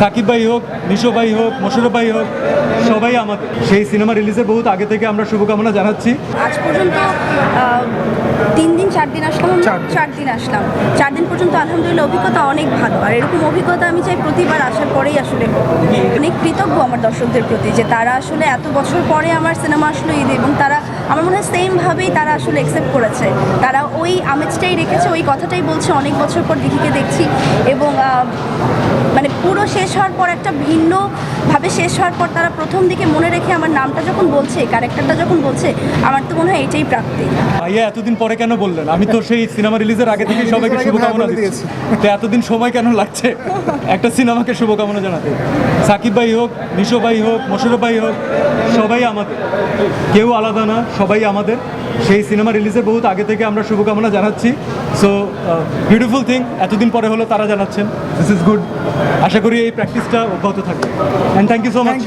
সাকিব ভাই হোক নিশো ভাই হোক মোশারফ ভাই হোক সবাই আমাদের। সেই সিনেমা রিলিজের বহুত আগে থেকে আমরা শুভকামনা জানাচ্ছি। আজ পর্যন্ত তিন দিন চার দিন আসলাম আমরা? চার দিন। আসলাম। চার দিন পর্যন্ত আলহামদুলিল্লাহ অভিজ্ঞতা অনেক ভালো। আর এরকম অভিজ্ঞতা আমি চাই প্রতিবার আসার পরেই আসলে অনেক কৃতজ্ঞ আমার দর্শকদের প্রতি যে তারা আসলে এত বছর পরে আমার সিনেমা আসলো ঈদে এবং তারা আমার মনে হয় সেমভাবেই তারা আসলে অ্যাকসেপ্ট করেছে। তারা ওই আমেজটাই রেখেছে ওই কথাটাই বলছে অনেক বছর পর দিঘিকে দেখছি এবং মানে পুরো শেষ হওয়ার পর একটা ভিন্ন ভাবে শেষ হওয়ার পর তারা প্রথম দিকে মনে রেখে আমার নামটা যখন বলছে ক্যারেক্টারটা যখন বলছে আমার তো মনে হয় এটাই প্রাপ্তি। ভাইয়া এতদিন পরে কেন বললেন? আমি তো সেই সিনেমা রিলিজের আগে থেকে সবাইকে শুভকামনা দিয়েছি তো এতদিন সময় কেন লাগছে? একটা সিনেমাকে শুভকামনা জানাতে। সাকিব ভাই হোক নিশো ভাই হোক মোশারফ ভাই হোক সবাই আমাদের। কেউ আলাদা না সবাই আমাদের। সেই সিনেমা রিলিজের বহুত আগে থেকে আমরা শুভকামনা জানাচ্ছি। সো বিউটিফুল থিং এতদিন পরে হলো তারা জানাচ্ছেন দিস ইজ গুড আশা করি এই প্র্যাকটিসটা অব্যাহত থাকবে and thank you so much.